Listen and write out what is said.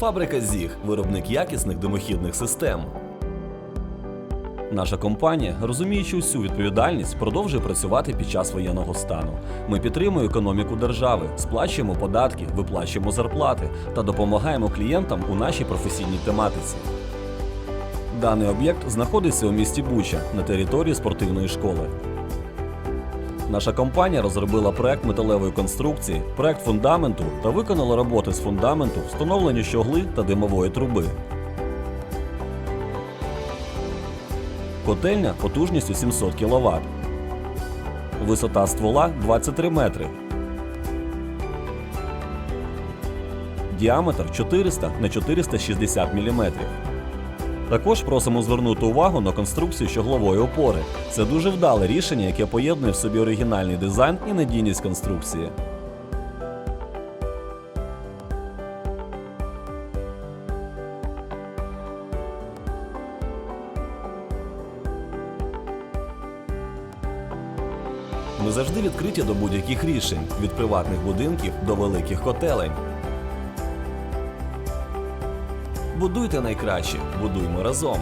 Фабрика ЗІГ виробник якісних димохідних систем. Наша компанія, розуміючи усю відповідальність, продовжує працювати під час воєнного стану. Ми підтримуємо економіку держави, сплачуємо податки, виплачуємо зарплати та допомагаємо клієнтам у нашій професійній тематиці. Даний об'єкт знаходиться у місті Буча на території спортивної школи. Наша компанія розробила проект металевої конструкції, проект фундаменту та виконала роботи з фундаменту, встановлення щогли та димової труби. Котельня потужністю 700 кВт. Висота ствола 23 метри. Діаметр 400 на 460 мм. Також просимо звернути увагу на конструкцію щоглової опори. Це дуже вдале рішення, яке поєднує в собі оригінальний дизайн і надійність конструкції. Ми завжди відкриті до будь-яких рішень від приватних будинків до великих котелень. Будуйте найкраще, будуймо разом.